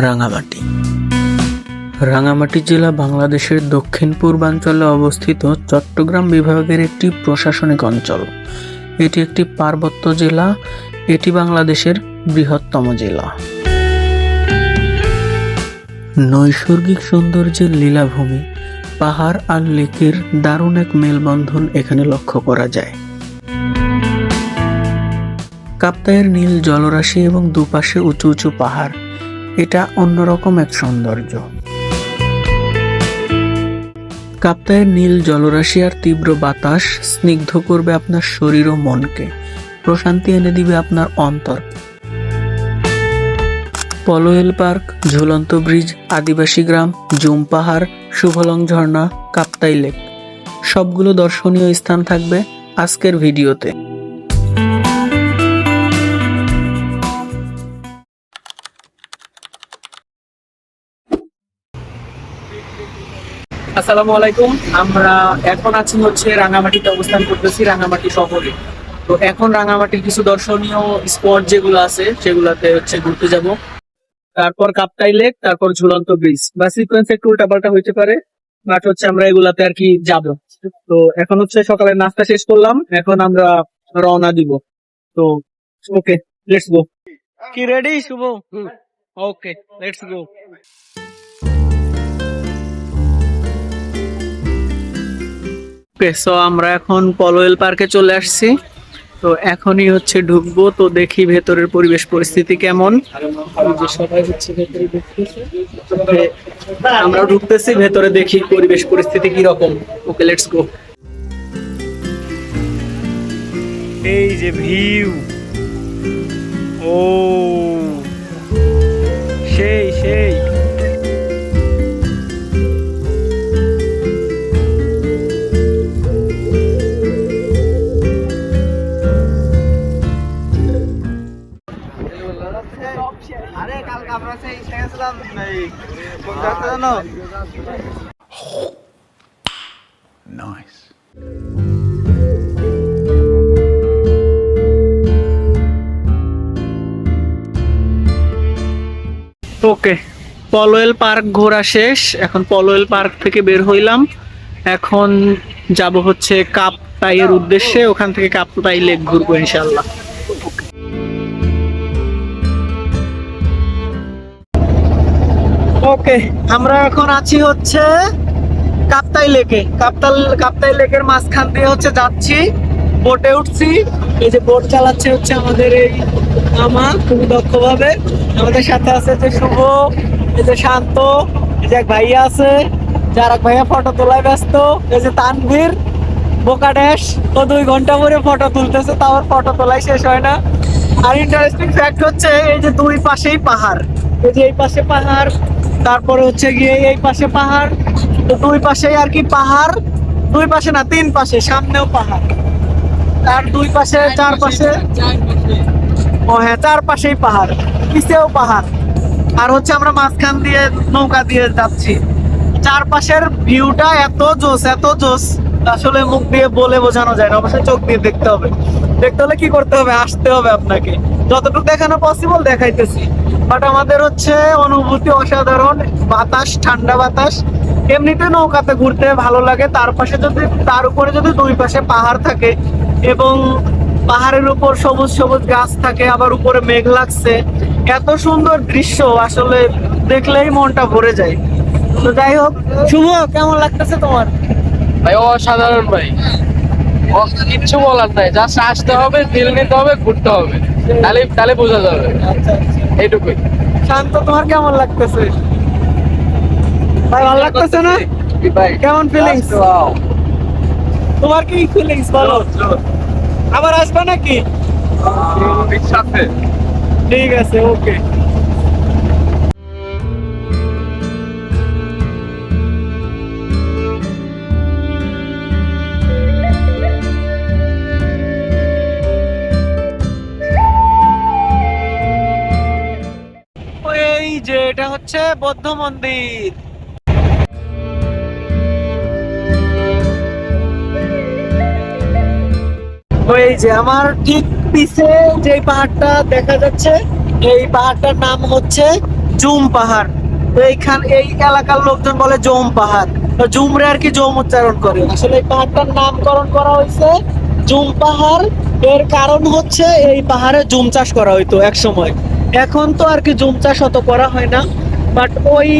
রাঙামাটি। রাঙামাটি জেলা বাংলাদেশের দক্ষিণ পূর্বাঞ্চলে অবস্থিত চট্টগ্রাম বিভাগের একটি প্রশাসনিক অঞ্চল। এটি একটি পার্বত্য জেলা, এটি বাংলাদেশের বৃহত্তম জেলা। নৈসর্গিক সৌন্দর্যের লীলাভূমি, পাহাড় আর লেকের দারুণ এক মেলবন্ধন এখানে লক্ষ্য করা যায়। কাপ্তায়ের নীল জলরাশি এবং দুপাশে উঁচু উঁচু পাহাড় এটা অন্যরকম এক সৌন্দর্য। কাপ্তায়ের নীল জলরাশি আর তীব্র বাতাস স্নিগ্ধ করবে আপনার শরীর ও মনকে। প্রশান্তি এনে দিবে আপনার অন্তর। পলোয়েল পার্ক, ঝুলন্ত ব্রিজ, আদিবাসী গ্রাম, জুম পাহাড়, শুভলং ঝর্ণা, কাপ্তাই লেক। সবগুলো দর্শনীয় স্থান থাকবে আজকের ভিডিওতে। আসসালামু আলাইকুম। আমরা এখন আছি হচ্ছে রাঙামাটিতে অবস্থান করতেছি রাঙামাটি শহরে। তো এখন রাঙামাটির কিছু দর্শনীয় স্পট যেগুলো আছে, সেগুলোতে হচ্ছে ঘুরতে যাব। তারপর কাপ্তাই লেক তারপর ঝুলন্ত ব্রিজ বা সিকোয়েন্স একটু উল্টাপাল্টা হইতে পারে বাট হচ্ছে আমরা এগুলাতে আর কি যাব। তো এখন হচ্ছে সকালে নাস্তা শেষ করলাম, এখন আমরা রওনা দিব। তো ওকে লেটস গো কি ready Shuvo. Okay let's go okay so আমরা এখন পলোয়েল পার্কে চলে আসছি। তো এখনই হচ্ছে ঢুকবো, তো দেখি ভেতরের পরিবেশ পরিস্থিতি কেমন। আমরা ঢুকতেছি, ভেতরে দেখি পরিবেশ পরিস্থিতি কি রকম ওকে লেটস গো এই যে ভিউ। ও, সেই সেই। আরে কালকে আমরা সেই গেছিলাম এই কোন জানো? Nice. ওকে পলোয়েল পার্ক ঘোরা শেষ। এখন পলোয়েল পার্ক থেকে বের হইলাম। এখন যাব হচ্ছে কাপ্তাইয়ের উদ্দেশ্যে। ওখান থেকে কাপ কাপ্তাই লেক ঘুরবো ইনশাল্লাহ ওকে, আমরা এখন আছি হচ্ছে কাপ্তাই লেকে। কাপ্তাল, কাপ্তাই লেকের মাঝখান দিয়ে হচ্ছে যাচ্ছি, বোটে উঠছি। এই যে বোট চালাচ্ছে হচ্ছে আমাদের এই মামা, খুবই দক্ষভাবে। আমাদের সাথে আছে যে শুভ, এই যে শান্ত, এই যে এক ভাইয়া আছে। যার এক ভাইয়া ফটো তোলায় ব্যস্ত, এই যে তানভীর, বোকা ড্যাশ। ও দুই ঘণ্টা পরে ফটো তুলতেছে, তাও ফটো তোলাই শেষ হয় না। আর ইন্টারেস্টিং ফ্যাক্ট হচ্ছে, এই যে দুই পাশেই পাহাড়। এই যে এই পাশে পাহাড় তারপরে হচ্ছে গিয়ে এই পাশে পাহাড় তো দুই পাশেই আর কি পাহাড় দুই পাশে না তিন পাশে সামনেও পাহাড়। তার দুই পাশে চার পাশে ও হ্যাঁ চার পাশেই পাহাড় পিছেও পাহাড়। আর হচ্ছে আমরা মাঝখান দিয়ে নৌকা দিয়ে যাচ্ছি। চারপাশের ভিউটা এত জোস এত জোস আসলে মুখ দিয়ে বলে বোঝানো যায় না অবশ্যই চোখ দিয়ে দেখতে হবে। দেখতে হলে কি করতে হবে? আসতে হবে আপনাকে। যতটুকু দেখানো পসিবল দেখাইতেছি। বাট আমাদের হচ্ছে অনুভূতি অসাধারণ বাতাস ঠান্ডা বাতাস। এমনিতে নৌকাতে ঘুরতে ভালো লাগে। তার পাশে যদি তার উপরে যদি দুই পাশে পাহাড় থাকে এবং পাহাড়ের উপর সবুজ সবুজ গাছ থাকে আবার উপরে মেঘ লাগছে এত সুন্দর দৃশ্য আসলে দেখলেই মনটা ভরে যায়। তো যাই হোক শুভ কেমন লাগতেছে তোমার? ভাই অসাধারণ ভাই। কিচ্ছু বলার নাই। জাস্ট আসতে হবে ফিল নিতে হবে ঘুরতে হবে। তাহলে তাহলে বোঝা যাবে। আচ্ছা আচ্ছা। এইটুকুই। শান্ত তোমার কেমন লাগতেছে? ভাই ভালো লাগতেছে না? ভাই। কেমন ফিলিংস তোমার কি ফিলিংস বলো? আবার আসবে নাকি? ঠিক আছে ওকে হচ্ছে বৌদ্ধ মন্দির। ওই যে আমার ঠিক পিছে যে পাহাড়টা দেখা যাচ্ছে, এই পাহাড়টার নাম হচ্ছে জুম পাহাড়। তো এইখান এই এলাকার লোকজন বলে জম পাহাড়। তো জুমরে আর কি জম উচ্চারণ করে। আসলে এই পাহাড়টার নামকরণ করা হয়েছে জুম পাহাড়। এর কারণ হচ্ছে এই পাহাড়ে জুম চাষ করা হইতো এক সময় এখন তো আর কি জুম চাষ অত করা হয় না। বাট ওই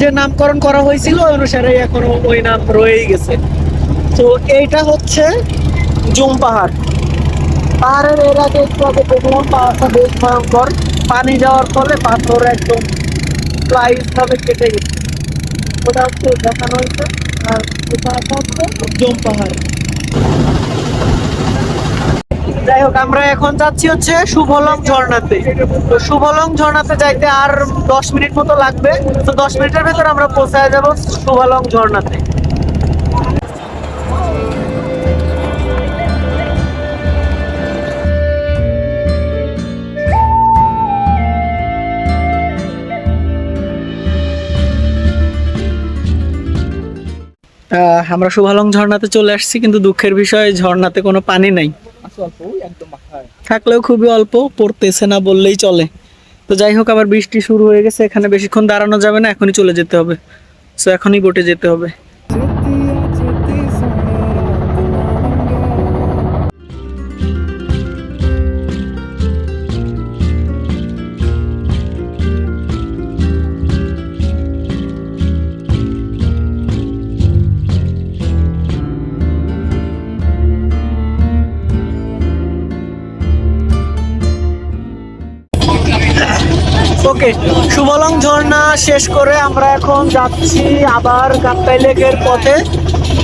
যে নামকরণ করা হয়েছিল অনুসারে এখনও ওই নাম রয়েই গেছে। তো এইটা হচ্ছে জুম পাহাড়। পাহাড়ের এর আগে একটু আগে দেখলাম, পাহাড়টা বেশ ভয়ঙ্কর। পানি যাওয়ার ফলে পাথর একদম স্লাইস ভাবে কেটে গেছে। ওটা হচ্ছে দেখানো হয়েছে, আর পাহাড়টা হচ্ছে জুম পাহাড়। যাই হোক, আমরা এখন যাচ্ছি হচ্ছে শুভলং ঝর্ণাতে। তো শুভলং ঝর্ণাতে যাইতে আর দশ মিনিট মতো লাগবে। তো দশ মিনিটের ভেতর আমরা পৌঁছায় যাব শুভলং ঝর্ণাতে। আমরা শুভালং ঝর্ণাতে চলে আসছি, কিন্তু দুঃখের বিষয়, ঝর্ণাতে কোনো পানি নাই। থাকলেও খুবই অল্প, পড়তেছে না বললেই চলে। তো যাই হোক, আবার বৃষ্টি শুরু হয়ে গেছে, এখানে বেশিক্ষণ দাঁড়ানো যাবে না, এখনই চলে যেতে হবে। সো এখনই বোটে যেতে হবে। ওকে সুবলং ঝর্ণা শেষ করে আমরা এখন যাচ্ছি আবার কাপ্তাই লেকের পথে।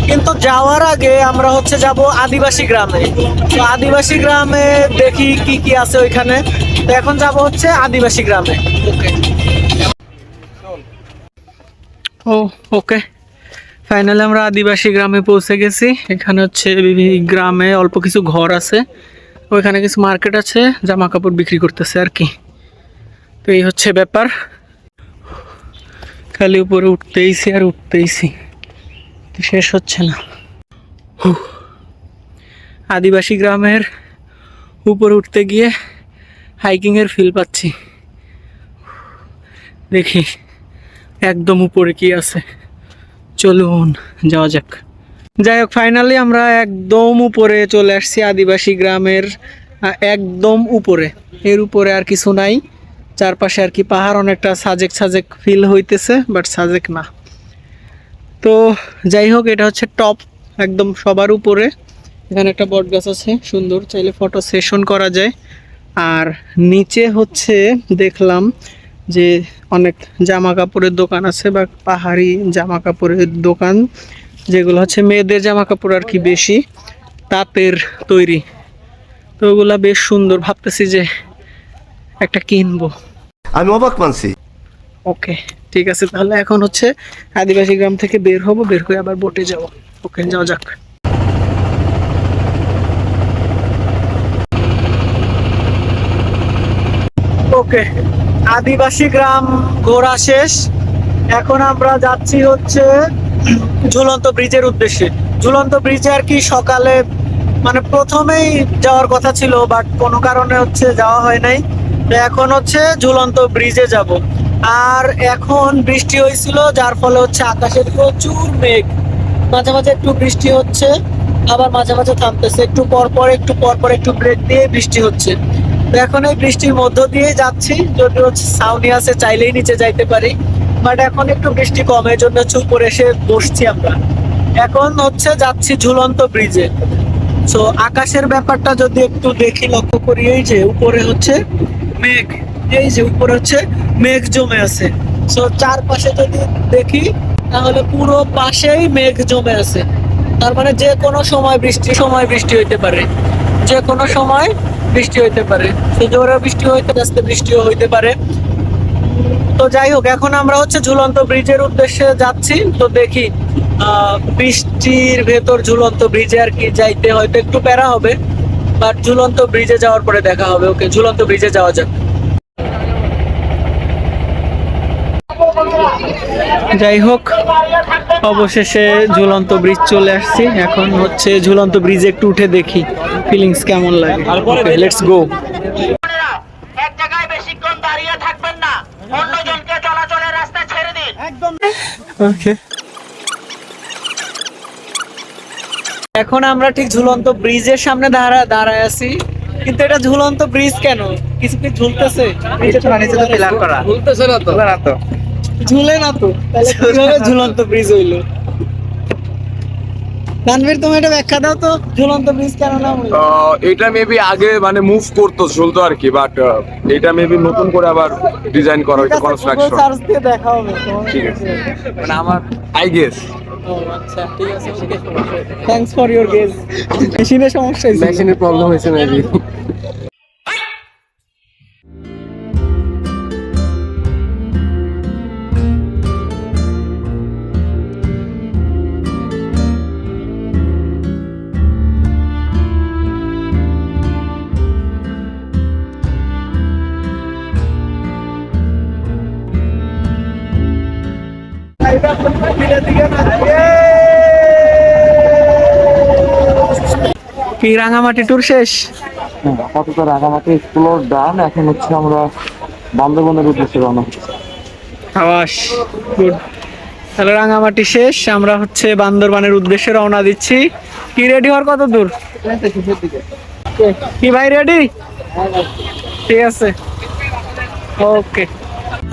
কিন্তু যাওয়ার আগে আমরা হচ্ছে যাব আদিবাসী গ্রামে। তো আদিবাসী গ্রামে দেখি কি কি আছে ওইখানে। তো এখন যাব হচ্ছে আদিবাসী গ্রামে। ওকে। ও, ওকে। ফাইনালি আমরা আদিবাসী গ্রামে পৌঁছে গেছি। এখানে হচ্ছে গ্রামে অল্প কিছু ঘর আছে। ওইখানে কিছু মার্কেট আছে, জামা কাপড় বিক্রি করতেছে আর কি। তো এই হচ্ছে ব্যাপার। খালি উপরে উঠতেইছি আর উঠতেইছি। শেষ হচ্ছে না। আদিবাসী গ্রামের উপরে উঠতে গিয়ে হাইকিংয়ের ফিল পাচ্ছি। দেখি একদম উপরে কি আছে। চলুন, যাওয়া যাক। যাই হোক ফাইনালি আমরা একদম উপরে চলে আসছি আদিবাসী গ্রামের একদম উপরে। এর উপরে আর কিছু নাই। চারপাশে আর কি পাহাড় অনেকটা সাজেক সাজেক ফিল হইতেছে বাট সাজেক না। তো যাই হোক, এটা হচ্ছে টপ একদম সবার উপরে। এখানে একটা বট গাছ আছে, সুন্দর। চাইলে ফটো সেশন করা যায়। আর নিচে হচ্ছে দেখলাম যে অনেক জামা কাপড়ের দোকান আছে, বা পাহাড়ি জামা কাপড়ের দোকান, যেগুলো হচ্ছে মেয়েদের জামা কাপড় আর কি বেশি, তাঁতের তৈরি। তো ওগুলা বেশ সুন্দর। ভাবতেছি যে একটা কিনবো। আমি অবাক মানছি। ওকে, ঠিক আছে, তাহলে এখন হচ্ছে আদিবাসী গ্রাম থেকে বের হব, বের হয়ে আবার বোটে যাব। ওকে, যাওয়া যাক। ওকে, আদিবাসী গ্রাম ঘোরা শেষ। এখন আমরা যাচ্ছি হচ্ছে ঝুলন্ত ব্রিজের উদ্দেশ্যে। ঝুলন্ত ব্রিজে আর কি সকালে মানে প্রথমেই যাওয়ার কথা ছিল বাট কোনো কারণে হচ্ছে যাওয়া হয় নাই। এখন হচ্ছে ঝুলন্ত ব্রিজে যাব। আর এখন বৃষ্টি হয়েছিল, যার ফলে হচ্ছে আকাশের প্রচুর মেঘ। মাঝে মাঝে একটু বৃষ্টি হচ্ছে, আবার মাঝে মাঝে থামতেছে। একটু পর পর, একটু পর পর একটু ব্রেক দিয়ে বৃষ্টি হচ্ছে। তো এখন এই বৃষ্টির মধ্য দিয়ে যাচ্ছি। যদি হচ্ছে সাউনি আছে, চাইলেই নিচে যাইতে পারি। বাট এখন একটু বৃষ্টি কমের জন্য হচ্ছে এসে বসছি আমরা। এখন হচ্ছে যাচ্ছি ঝুলন্ত ব্রিজে। সো আকাশের ব্যাপারটা যদি একটু দেখি, লক্ষ্য করি, এই যে উপরে হচ্ছে মেঘ। এই যে উপরে হচ্ছে মেঘ জমে আছে। সো চারপাশে যদি দেখি, তাহলে পুরো পাশেই মেঘ জমে আছে। তার মানে যে কোনো সময় বৃষ্টি সময় বৃষ্টি হইতে পারে। যে কোনো সময় বৃষ্টি হইতে পারে। সে জোরে বৃষ্টি হইতে বৃষ্টিও হইতে পারে। তো যাই হোক, এখন আমরা হচ্ছে ঝুলন্ত ব্রিজের উদ্দেশ্যে যাচ্ছি। তো দেখি বৃষ্টির ভেতর ঝুলন্ত ব্রিজে আর কি যাইতে হয়তো একটু প্যারা হবে। বাট ঝুলন্ত ব্রিজে যাওয়ার পরে দেখা হবে। ওকে ঝুলন্ত ব্রিজে যাওয়া যাক। যাই হোক অবশেষে ঝুলন্ত ব্রিজ চলে আসছি। এখন হচ্ছে ঝুলন্ত ব্রিজে একটু উঠে দেখি ফিলিংস কেমন লাগে। তারপরে লেটস গো এক জায়গায় বেশিক্ষণ দাঁড়িয়ে থাকবেন না অন্যজনকে চলাচলের রাস্তা ছেড়ে দিন। একদম এখন আমরা ঠিক ঝুলন্ত ব্রিজের সামনে দাঁড়া দাঁড়ায় আছি। কিন্তু এটা ঝুলন্ত ব্রিজ কেন? কিছু কি ঝুলতেছে? নিচে তো না, তো পিলার করা। বলতেছে না তো। না তো। ঝুলে না তো। তাহলে কীভাবে ঝুলন্ত ব্রিজ হইল? তানভীর তুমি এটা ব্যাখ্যা দাও তো ঝুলন্ত ব্রিজ কেন নাম হইল? আহ, এটা মেবি আগে মানে মুভ করতো চলতো আর কি বাট এটা মেবি নতুন করে আবার ডিজাইন করা হয়েছে কনস্ট্রাকশন সার্চ দিয়ে দেখা হবে ঠিক আছে। মানে আমার আই গেস আচ্ছা ঠিক আছে okay thanks for your guess মেশিনের সমস্যা হয়েছে। মেশিনের প্রবলেম হয়েছে মেবি কি রাঙামাটি ট্যুর শেষ? আপাতত রাঙামাটি এক্সপ্লোর ডান এখন হচ্ছে আমরা বান্দরবনের উদ্দেশ্যে রওনা আবাস গুড তাহলে রাঙামাটি শেষ। আমরা হচ্ছে বান্দরবানের উদ্দেশ্যে রওনা দিচ্ছি। কি রেডি হওয়ার কত দূর? কি ভাই রেডি ঠিক আছে। ওকে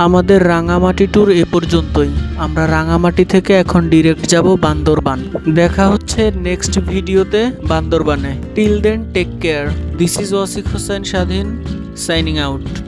আমাদের রাঙামাটি ট্যুর এ পর্যন্তই। আমরা রাঙামাটি থেকে এখন ডিরেক্ট যাব বান্দরবান। দেখা হচ্ছে নেক্সট ভিডিওতে বান্দরবানে। Till then take care this is Wasiq Hossain Swadhin signing out